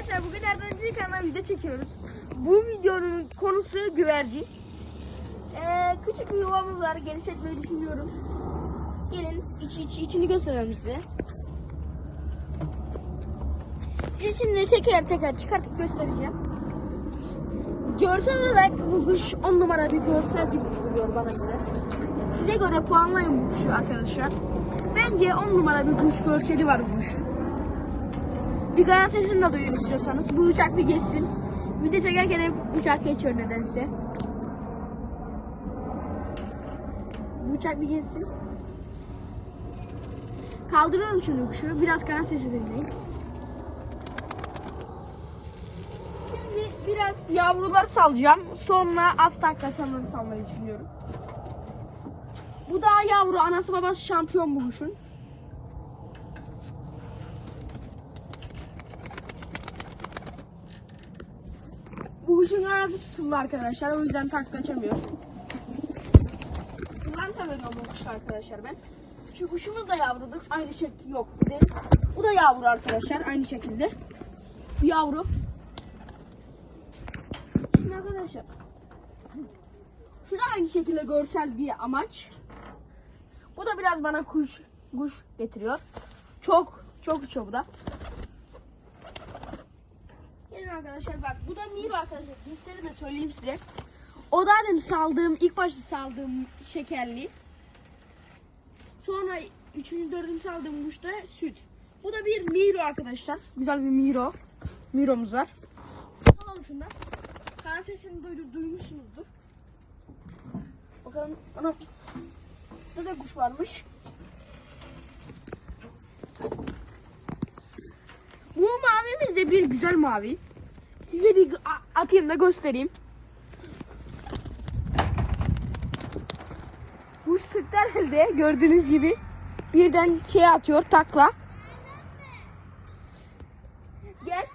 Arkadaşlar bugün Erdemci kanalına video çekiyoruz. Bu videonun konusu güvercin. Ee, küçük bir yuvamız var. Genişletmeyi düşünüyorum. Gelin içi, içi, içini gösterelim size. Size şimdi tekrar tekrar çıkartıp göstereceğim. Görsel olarak bu kuş 10 numara bir görsel gibi duruyor bana göre. Size göre puanlayın bu kuşu arkadaşlar. Bence 10 numara bir kuş görseli var bu kuşun. Bir de duyun istiyorsanız. Bu uçak bir geçsin. Video çekerken hep uçak geçiyor nedense. Bu uçak bir geçsin. Kaldırıyorum şimdi kuşu. Biraz kanat sesi dinleyin. Şimdi biraz yavrular salacağım. Sonra az taklatanları salmayı düşünüyorum. Bu daha yavru. Anası babası şampiyon bu kuşun. Kuşun kanadı tutuldu arkadaşlar. O yüzden takla açamıyor. Kulanta veriyorum bu kuşu arkadaşlar ben. Şu kuşumuz da yavrudur. Aynı şekil yok. Bu da yavru arkadaşlar. Aynı şekilde. Bu yavru. Şimdi arkadaşlar. Şu aynı şekilde görsel bir amaç. Bu da biraz bana kuş kuş getiriyor. Çok çok bu da. Arkadaşlar bak bu da Miro arkadaşlar. Cinsleri de söyleyeyim size. O da dedim saldığım ilk başta saldığım şekerli. Sonra üçüncü dördüncü saldığım kuş da süt. Bu da bir Miro arkadaşlar. Güzel bir Miro. Miro'muz var. Alalım şundan. Kan sesini duydu, duymuşsunuzdur. Bakalım. Ana. Burada kuş varmış. Bu mavimiz de bir güzel mavi. Size bir atayım da göstereyim. Bu sırtlar elde gördüğünüz gibi birden şey atıyor takla. Gel.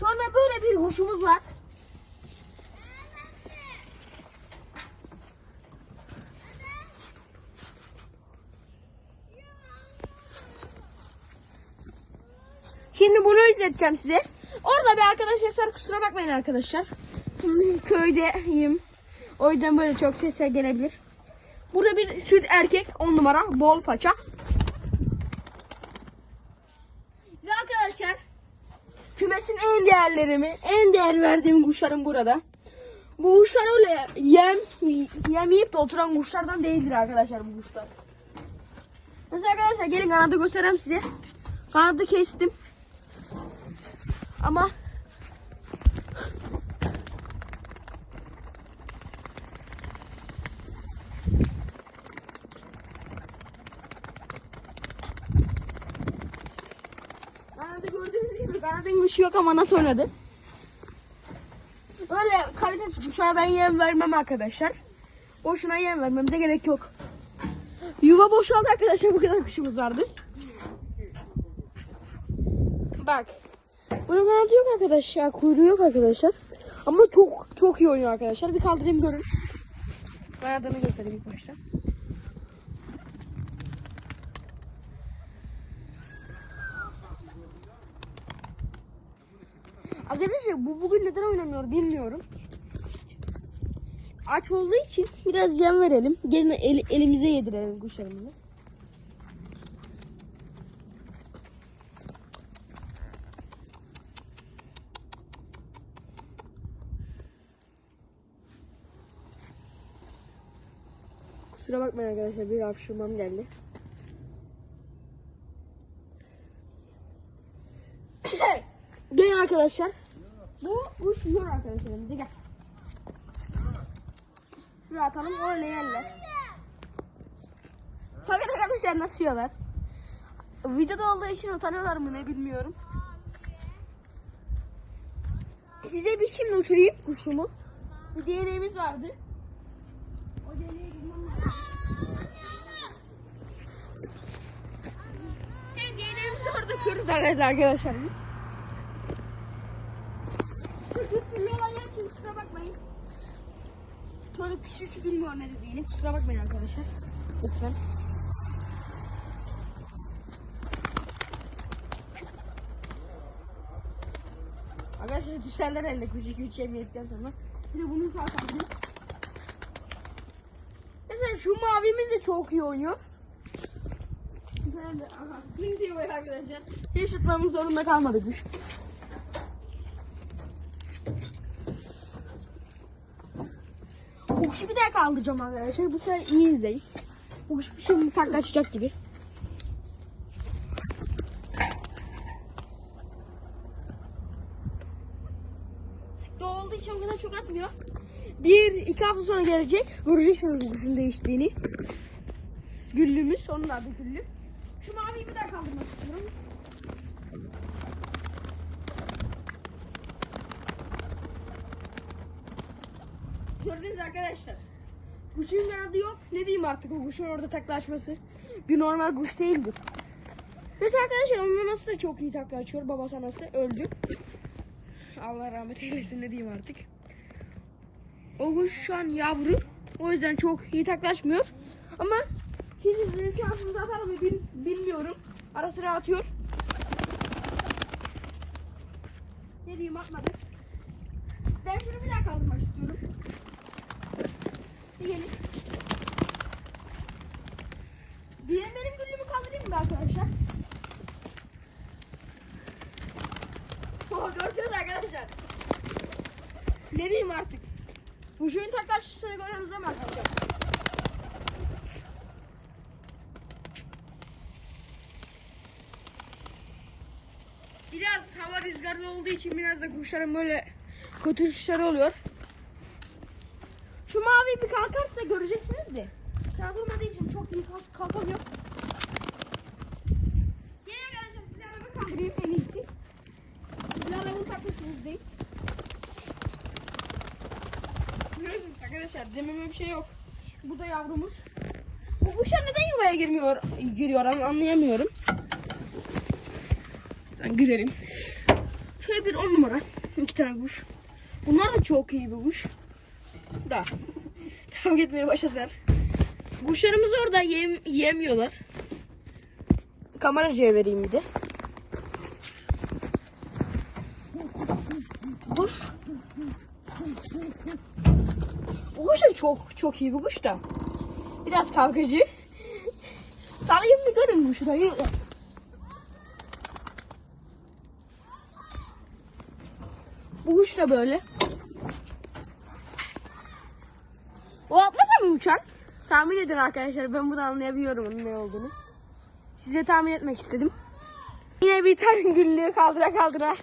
Sonra böyle bir kuşumuz var. Şimdi bunu izleteceğim size. Orada bir arkadaş var kusura bakmayın arkadaşlar. Şimdi köydeyim. O yüzden böyle çok sesler gelebilir. Burada bir süt erkek 10 numara bol paça. Ve arkadaşlar kümesin en değerlerimi, en değer verdiğim kuşlarım burada. Bu kuşlar öyle yem yem yiyip de oturan kuşlardan değildir arkadaşlar bu kuşlar. Mesela arkadaşlar gelin kanadı göstereyim size. Kanadı kestim. Ama Kanada gördüğünüz gibi kanadın bir şey yok ama nasıl oynadı? Böyle kalitesiz kuşlara ben yem vermem arkadaşlar. Boşuna yem vermemize gerek yok. Yuva boşaldı arkadaşlar bu kadar kuşumuz vardı. Bak. Kanadı yok arkadaşlar. Kuyruğu yok arkadaşlar. Ama çok çok iyi oynuyor arkadaşlar. Bir kaldırayım görün. Kanadını göstereyim ilk başta. Arkadaşlar bu bugün neden oynamıyor bilmiyorum. Aç olduğu için biraz yem verelim. Gelin el- elimize yedirelim kuşlarımızı. Kusura bakmayın arkadaşlar bir hapşırmam geldi. Gelin arkadaşlar. Bu kuş yiyor arkadaşlar. Bize gel. Şuraya atalım öyle yerler. Bakın arkadaşlar nasıl yiyorlar. Videoda olduğu için utanıyorlar mı ne bilmiyorum. Size bir şimdi uçurayım kuşumu. Bir DNA'miz vardı. Orada kırız arkadaşlar biz. Yola için kusura bakmayın. Sonra küçük bilmiyor ne dediğini. Kusura bakmayın arkadaşlar. Lütfen. Arkadaşlar düşerler elde kuş 2-3 yem yedikten sonra. Bir de bunun kaldı. Mesela şu mavimiz de çok iyi oynuyor. Böyle, aha. Diyor böyle arkadaşlar? Hiç tutmamız zorunda kalmadı kuş. Bu kuşu bir daha kaldıracağım arkadaşlar. Bu sefer iyi izleyin. Bu kuş şimdi taklaşacak gibi. Sıkta olduğu için o kadar çok atmıyor. Bir iki hafta sonra gelecek. Göreceksiniz bu kuşun değiştiğini. Güllümüz. Onun adı Güllü. Şu maviyi bir daha kaldırmak istiyorum. Gördünüz arkadaşlar. Kuşun kanadı yok. Ne diyeyim artık o kuşun orada taklaşması. Bir normal kuş değildir. Mesela arkadaşlar onun anası da çok iyi takla açıyor. Babası anası öldü. Allah rahmet eylesin ne diyeyim artık. O kuş şu an yavru. O yüzden çok iyi taklaşmıyor. Ama siz şansınızı atar mı bil, bilmiyorum. Ara sıra atıyor. Ne diyeyim atmadı. Ben şunu bir daha kaldırmak istiyorum. Gelin. Diğer benim güllümü kaldırayım mı arkadaşlar? Oh, gördünüz arkadaşlar. Ne diyeyim artık? Bu şeyin taklaşısını görüyorsunuz değil mi arkadaşlar? Biraz hava rüzgarlı olduğu için biraz da kuşların böyle kötü kuşları oluyor. Şu mavi bir kalkarsa göreceksiniz de. Kalkamadığı için çok iyi kalk kalkamıyor. Gelin arkadaşlar size araba kaldırayım en iyisi. Size arabamı takmışsınız değil. Görüyorsunuz arkadaşlar dememe bir şey yok. Bu da yavrumuz. Bu kuşlar neden yuvaya girmiyor, giriyor an- anlayamıyorum. Ben girelim. Şöyle bir on numara. iki tane kuş. Bunlar da çok iyi bir kuş. Da. Kavga etmeye başladılar. Kuşlarımız orada yem, yemiyorlar. Kameracıya vereyim bir de. Kuş. Bu kuş da çok çok iyi bir kuş da. Biraz kavgacı. Salayım mı görün kuşu da yürü. Bu kuş böyle. O atmasa mı uçan? Tahmin edin arkadaşlar. Ben buradan anlayabiliyorum ne olduğunu. Size tahmin etmek istedim. Yine bir tane güllüğü kaldıra kaldıra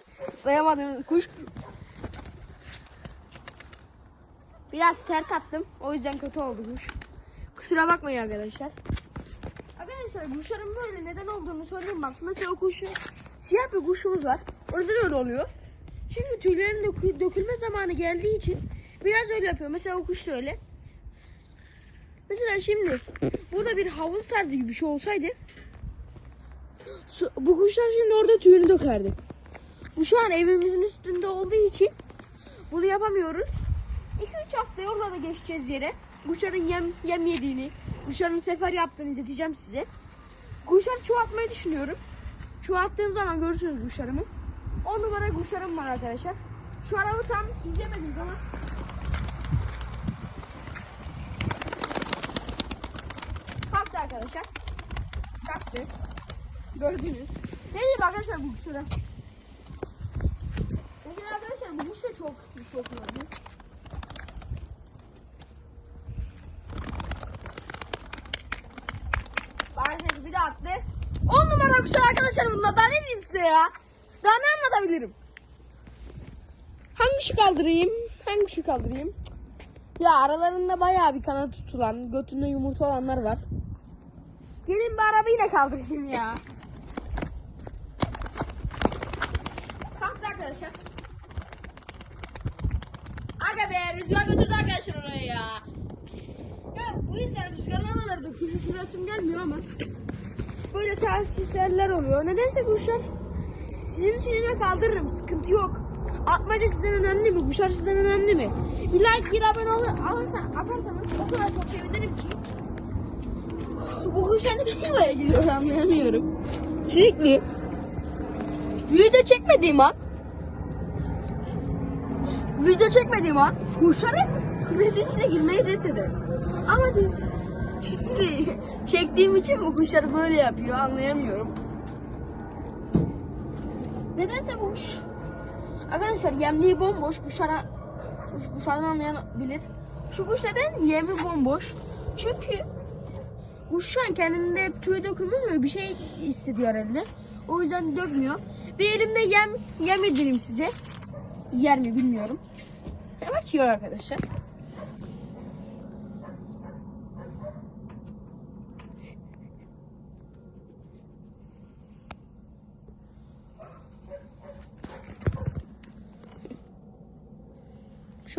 dayamadığımız kuş. Biraz sert attım. O yüzden kötü oldu kuş. Kusura bakmayın arkadaşlar. Arkadaşlar kuşların böyle neden olduğunu söyleyeyim bak. Mesela kuşu siyah bir kuşumuz var. Orada da öyle oluyor. Çünkü tüylerin dökü- dökülme zamanı geldiği için biraz öyle yapıyor. Mesela o kuş da öyle. Mesela şimdi burada bir havuz tarzı gibi bir şey olsaydı bu kuşlar şimdi orada tüyünü dökerdi. Bu şu an evimizin üstünde olduğu için bunu yapamıyoruz. 2-3 hafta oralara geçeceğiz yere. Kuşların yem, yem yediğini, kuşların sefer yaptığını izleteceğim size. Kuşları çoğaltmayı düşünüyorum. Çoğalttığım zaman görürsünüz kuşlarımı. 10 numara kuşlarım var arkadaşlar. Şu arabı tam izlemediniz ama kalktı arkadaşlar. Kalktı. Gördünüz. Ne diyeyim arkadaşlar bu kuşlara? Mesela arkadaşlar bu kuş da çok çok iyi. Arkadaşlar bir de attı. 10 numara kuşlar arkadaşlar bunlar. Daha ne diyeyim size ya? Daha ne anlatabilirim? Hangi şu kaldırayım? Hangi şu kaldırayım? Ya aralarında bayağı bir kanat tutulan, götünde yumurta olanlar var. Gelin bir arabayı yine kaldırayım ya. Kalktı arkadaşlar. Aga be rüzgar götürdü arkadaşlar oraya ya. Ya bu yüzden rüzgarlamalarda kuşu şurasım gelmiyor ama böyle tesisler oluyor. Nedense kuşlar sizin için yine kaldırırım. Sıkıntı yok. Atmaca sizden önemli mi? Kuşlar sizden önemli mi? Bir like bir abone ol alırsan, atarsanız o kadar çok sevinirim ki. Bu kuşlar neden şuraya gidiyor anlayamıyorum. Sürekli video çekmediğim an video çekmediğim an kuşlar hep kümesin içine girmeyi reddeder. Ama siz şimdi çektiğim için bu kuşlar böyle yapıyor anlayamıyorum. Nedense bu kuş Arkadaşlar yemliği bomboş kuşlara kuş- kuşlardan anlayan bilir. Şu kuş neden yemi bomboş? Çünkü kuş şu an kendinde tüy dökümü mü bir şey hissediyor herhalde. O yüzden dökmüyor. Bir elimde yem yem yedireyim size. Yer mi bilmiyorum. Evet yiyor arkadaşlar.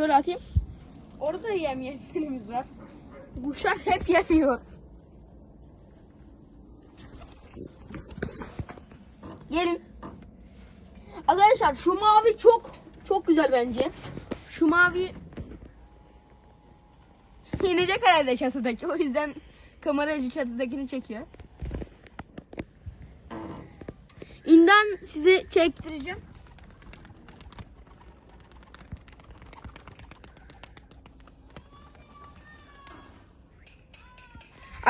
Şöyle atayım. Orada da yem yerlerimiz var. Kuşlar hep yemiyor. Gelin. Arkadaşlar şu mavi çok çok güzel bence. Şu mavi inecek herhalde çatıdaki. O yüzden kameracı çatıdakini çekiyor. İnden size çektireceğim.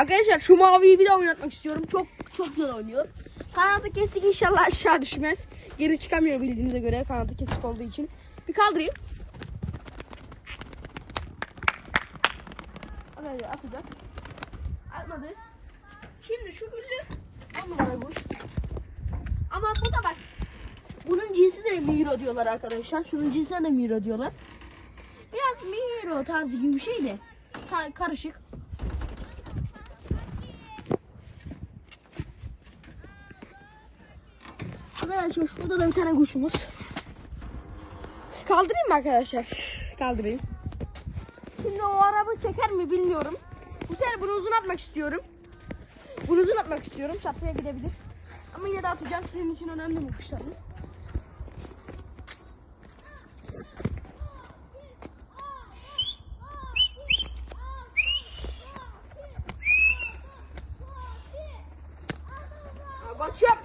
Arkadaşlar şu maviyi bir daha oynatmak istiyorum. Çok çok güzel oynuyor. Kanadı kesik inşallah aşağı düşmez. Geri çıkamıyor bildiğinize göre kanadı kesik olduğu için. Bir kaldırayım. Böyle atacak. Atmadı. Şimdi şu güllü on numara kuş. Ama bu da bak. Bunun cinsi de Miro diyorlar arkadaşlar. Şunun cinsine de Miro diyorlar. Biraz Miro tarzı gibi bir şey de. Karışık. Arkadaşlar şurada da bir tane kuşumuz. Kaldırayım mı arkadaşlar? Kaldırayım. Şimdi o araba çeker mi bilmiyorum. Bu sefer bunu uzun atmak istiyorum. Bunu uzun atmak istiyorum. Çatıya gidebilir. Ama yine de atacağım. Sizin için önemli bu kuşlarımız. Aa, Kaçıyorum.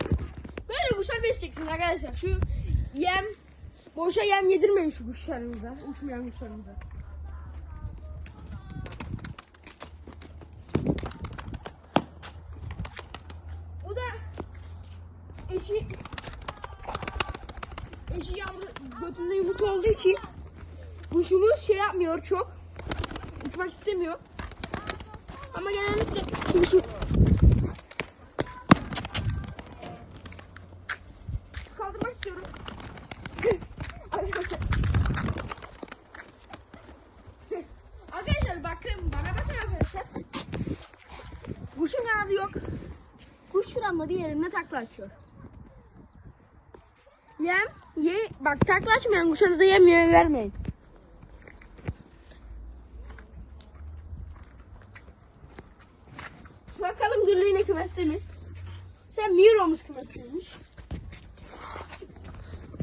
Böyle kuşlar besleyeceksiniz arkadaşlar. Şu yem, boşa yem yedirmeyin şu kuşlarımıza. Uçmayan kuşlarımıza. Bu da eşi eşi yavru götünde yumurta olduğu için kuşumuz şey yapmıyor çok. Uçmak istemiyor. Ama genellikle kuşu kaldırmak istiyorum. Arkadaşlar. Arkadaşlar bakın bana bakın arkadaşlar. Kuşun kanadı yok. Kuş diğerine takla açıyor. Yem, ye, bak takla açmayan kuşlarınıza yem yem vermeyin. Bakalım Güllü yine kümeste mi? Sen Miro'muz kümesteymiş.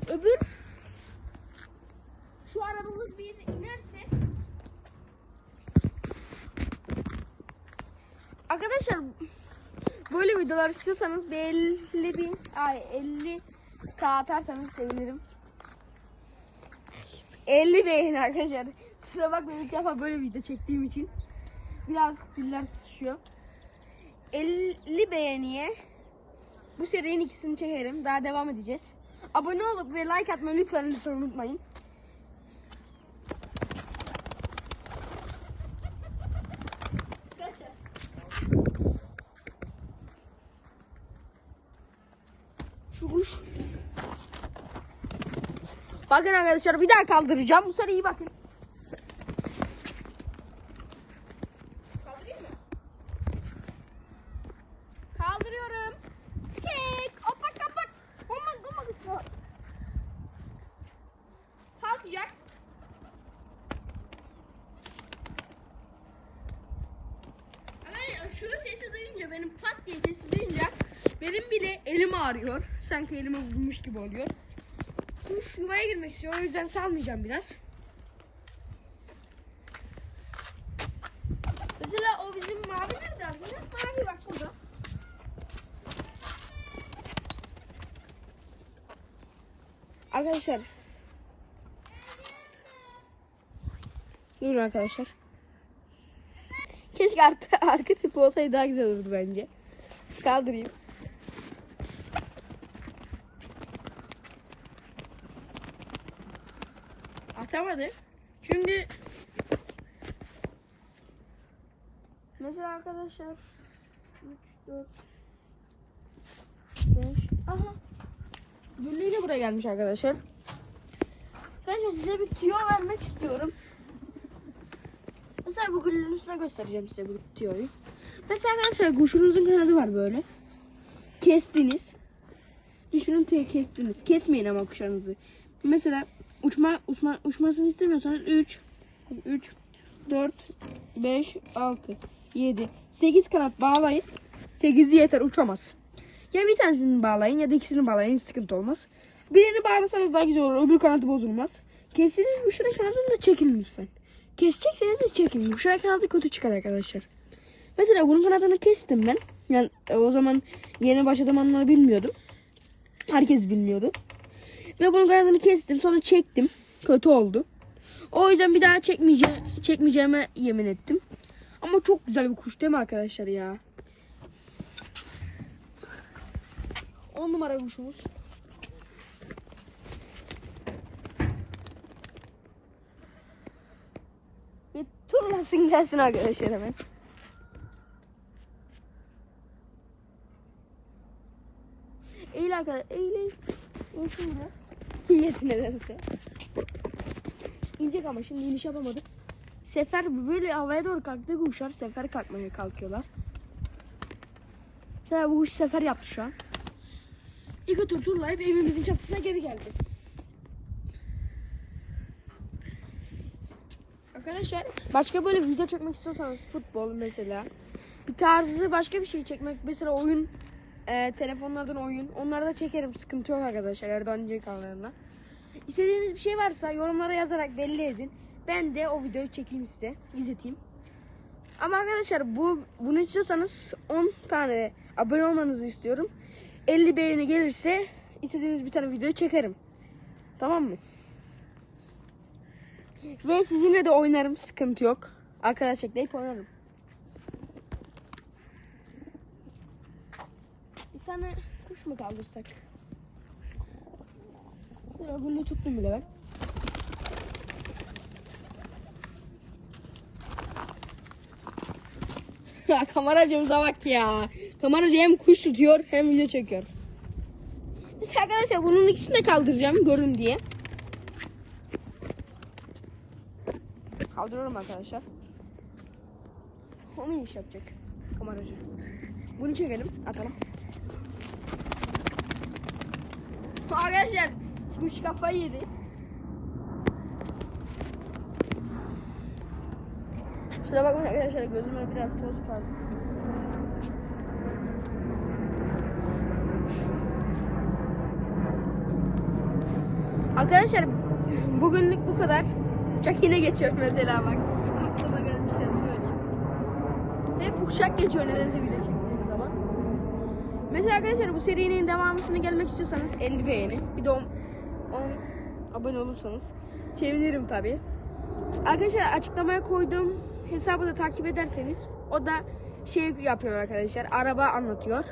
Öbür şu arabamız bir inerse Arkadaşlar böyle videolar istiyorsanız bir 50 bin ay 50 k atarsanız sevinirim. 50 beğeni arkadaşlar. Kusura bakmayın ilk defa böyle video çektiğim için. Biraz diller tutuşuyor. 50 beğeniye bu serinin ikisini çekerim. Daha devam edeceğiz. Abone olup ve like atmayı lütfen lütfen unutmayın. Şu kuş. Bakın arkadaşlar bir daha kaldıracağım. Bu sefer iyi bakın. Kaldırayım mı? Kaldırıyorum. Çek. Opak kapak. Olmaz olmaz. Kalkacak. Arkadaşlar şu sesi duyunca benim pat sesi duyunca benim bile elim ağrıyor. Sanki elime vurmuş gibi oluyor. Kuş yuvaya girmek istiyor. O yüzden salmayacağım biraz. Mesela o bizim mavi nerede arkadaşlar? Mavi bak burada. Arkadaşlar Durun arkadaşlar. Keşke arka, arka tipi olsaydı daha güzel olurdu bence. Kaldırayım. Atamadı. Çünkü mesela arkadaşlar 3 4 5 aha Güllüyle buraya gelmiş arkadaşlar. Arkadaşlar size bir tüyo vermek istiyorum. Mesela bu güllünün üstüne göstereceğim size bu tüyoyu. Mesela arkadaşlar kuşunuzun kanadı var böyle. Kestiniz. Düşünün te kestiniz. Kesmeyin ama kuşlarınızı. Mesela uçma, uçma uçmasını istemiyorsanız 3 3 4 5 6 7 8 kanat bağlayın. 8'i yeter uçamaz. Ya bir tanesini bağlayın ya da ikisini bağlayın sıkıntı olmaz. Birini bağlasanız daha güzel olur. Öbür kanadı bozulmaz. Kestiğiniz kuşların kanadını da çekin lütfen. Kesecekseniz de çekin. Kuşların kanadı kötü çıkar arkadaşlar. Mesela bunun kanadını kestim ben. Yani o zaman yeni başladığım anları bilmiyordum. Herkes bilmiyordu. Ve bunun kanadını kestim. Sonra çektim. Kötü oldu. O yüzden bir daha çekmeyeceğim, çekmeyeceğime yemin ettim. Ama çok güzel bir kuş değil mi arkadaşlar ya? 10 numara kuşumuz. Bir turlasın gelsin arkadaşlar hemen. Eğil arkadaşlar. Eğil eğil. Niyeti nedense. İnecek ama şimdi iniş yapamadı. Sefer böyle havaya doğru kalktı kuşlar sefer kalkmaya kalkıyorlar. Mesela bu kuş sefer yaptı şu an. İki tur turlayıp evimizin çatısına geri geldi. Arkadaşlar başka böyle video çekmek istiyorsanız futbol mesela bir tarzı başka bir şey çekmek mesela oyun e, telefonlardan oyun onları da çekerim sıkıntı yok arkadaşlar Erdoğan kanallarına. İstediğiniz bir şey varsa yorumlara yazarak belli edin. Ben de o videoyu çekeyim size izleteyim. Ama arkadaşlar bu bunu istiyorsanız 10 tane abone olmanızı istiyorum. 50 beğeni gelirse istediğiniz bir tane video çekerim. Tamam mı? Ve sizinle de oynarım sıkıntı yok. Arkadaş ekleyip oynarım. Tane kuş mu kaldırsak? Dragon'u tuttum bile ben. Ya kameracımıza bak ya. Kameracı hem kuş tutuyor hem video çekiyor. Mesela arkadaşlar bunun ikisini de kaldıracağım görün diye. Kaldırıyorum arkadaşlar. O mu iş yapacak kameracı? Bunu çekelim atalım. Arkadaşlar kuş kafayı yedi. Kusura bakmayın arkadaşlar gözüme biraz toz kastı. Arkadaşlar bugünlük bu kadar. Uçak yine geçiyor mesela bak. Aklıma gelmişken söyleyeyim. Hep uçak geçiyor nedense. Mesela arkadaşlar bu serinin devamısını gelmek istiyorsanız 50 beğeni. Bir de 10, 10 abone olursanız sevinirim tabi. Arkadaşlar açıklamaya koyduğum hesabı da takip ederseniz o da şey yapıyor arkadaşlar. Araba anlatıyor.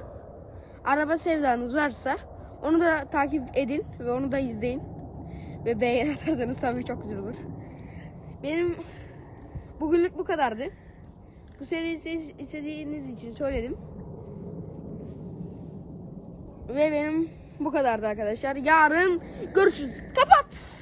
Araba sevdanız varsa onu da takip edin ve onu da izleyin. Ve beğeni atarsanız tabii çok güzel olur. Benim bugünlük bu kadardı. Bu seriyi siz istediğiniz için söyledim. Ve benim bu kadardı arkadaşlar. Yarın görüşürüz. Kapat.